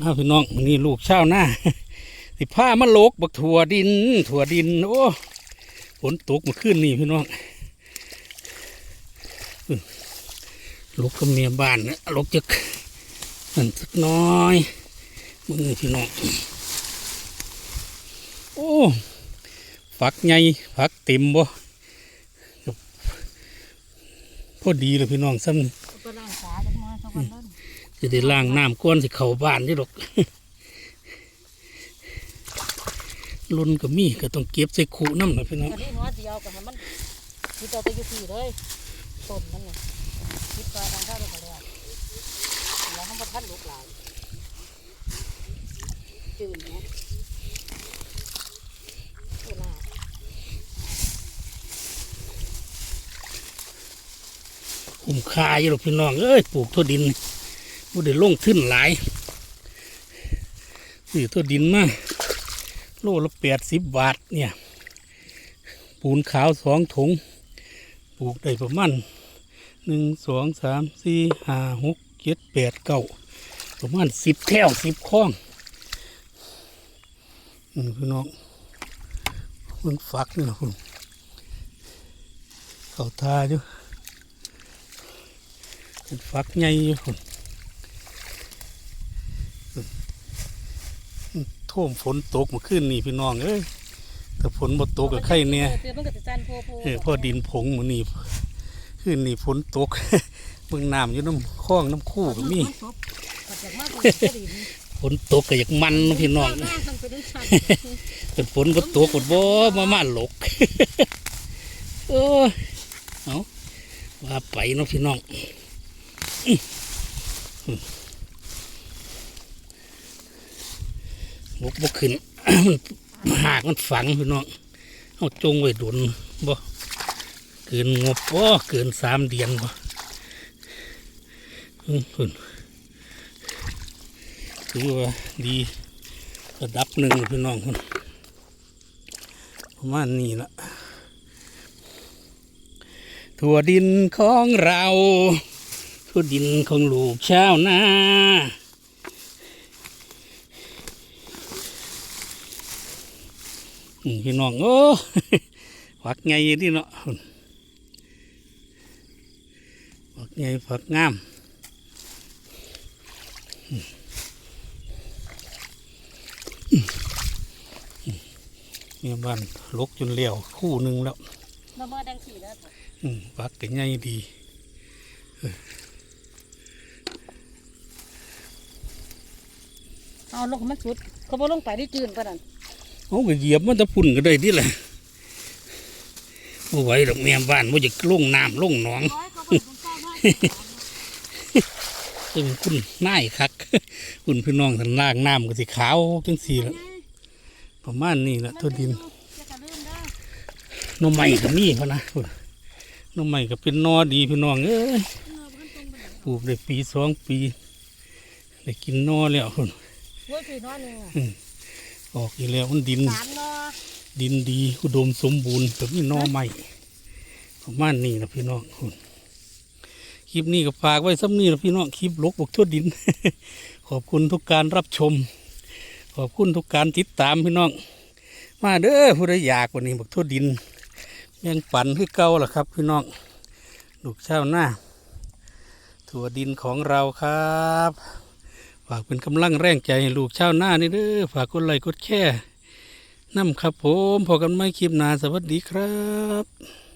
เอาพี่น้องนี่ลูกเช้าหน้าสิผ้ามาโลกบักถั่วดิน ถั่วดิน โอ้ฝนตกมาขึ้นนี่พี่น้องลูกก็เมียบ้านนะลูกจะนั่นสักน้อยมึงพี่น้องโอ้ฝักใหญ่ฝักเต็มบ่พอดีเลยพี่น้องซ้ำ จักหน้อยเขาก็เล่นจะได้ล้างน้ำก้อนสิเข้าบ้านนี่หรอกลุนก็มีก็ต้องเก็บใส่คูน้ำนะพี่น้องอันนี้หัวเดียวกับมันคิดเอาไปอยู่ที่เลยต้นมันนี่คิดไปทางข้าวไปแล้วแล้วมันบ่ทันลุกหลายจืดนะเวลาคุ้มค่าอยู่หรอกพี่น้องเอ้ยปลูกทั่วดิน บ่ได้ลงทึ้นหลายซื้อทั่วดินมาโลละแปดสิบบาทเนี่ยปูนขาวสองถุงปลูกได้ประมาณหนึ่งสองสามสี่ห้าหกเจ็ดแปดเก้าประมาณสิบแถวสิบข้องอืมพี่น้องมันฝักนี่นะคุณเขาทาอยู่เป็นฟักใหญ่อยู่พุ่น ท่วมฝนตกเมาขึ้นนี่พี่น้องเอ้ยถ้าฝนบ่ตกกับไข่เนี่ยเดี๋ยวมันก็จะจันโพโพเออพอดินผงมือนี่ขึ้นนี่ฝนตกเบิ่งน้ำอยู่น้ำคลองน้ำคู่ก็มีนตกก็จากมากกว่าจะดินฝนตกก็อยากมันเนาะพี่น้องหน้าต้องไปดึงชันแต่ฝนบ่ตกก็บ่มามาหลกโอ้ยเอาว่าไปเนาะพี่น้อง บกบกขึ้นมันหากมันฝังพี่น้องเอาจงไว้ดุนบ่เกินงบบ่เกินสามเดือนบ่อืมคุณถือว่าดีระดับหนึ่งพี่น้องคุณประมาณนี้ละถั่วดินของเราถั่วดินของลูกชาวนา อืม พี่น้องโอ้ฝักไงที่เนาะฝักไงฝักงามอืมอืมอืมเนี่ยบ้านลกจนเลี้ยวคู่หนึ่งแล้วมาเมื่อดังสี่แล้วอืมฝักก็ไงดีเอาลงมันสุดเขาบอกลงไปได้จืนปะนั่น เอาก็เหยียบมันจะพุ่นก็ได้ที่แหละบ่ไหวดอกแม่บ้านว่าจะลงน้ำลงหนองร้อยเขาบอกมันเก้าได้ซึ่งคุณน่ายคัก คุณพี่น้องทันล่างน้ำก็สิขาวจังสีละประมาณนี้ละตัวดินจะกระลื่นได้หน้องใหม่ก็มีพะนะพุ่นหน้องใหม่ก็เป็นนอดีพี่น้องเอ้ยปลูกได้ปีสองปี ได้กินนอแล้วพุ่นเว้ยพี่น้ อยหนึ่งอะออกอีกแล้วมันดิน สามนอดินดีอุดมสมบูรณ์แบบนี้นอใหม่ประมาณนี้นะพี่น้องคุณคลิปนี้ก็ฝากไว้ซ้ำนี้นะพี่น้องคลิปลกบกทั่วดิน ขอบคุณทุกการรับชม ขอบคุณทุกการติดตามพี่น้อง มาเด้อผู้ใดอยากวันนี้บกทั่วดินยังปั่นคือเก่าล่ะครับ พี่น้องลูกเช้าวหน้าถั่วดินของเราครับ ฝากเป็นกำลังแรงใจให้ลูกเช้าวหน้านี่เด้อฝากกดไลค์กดแชร์น้ำครับผมพอกันไม่คลิปหนาสวัสดีครับ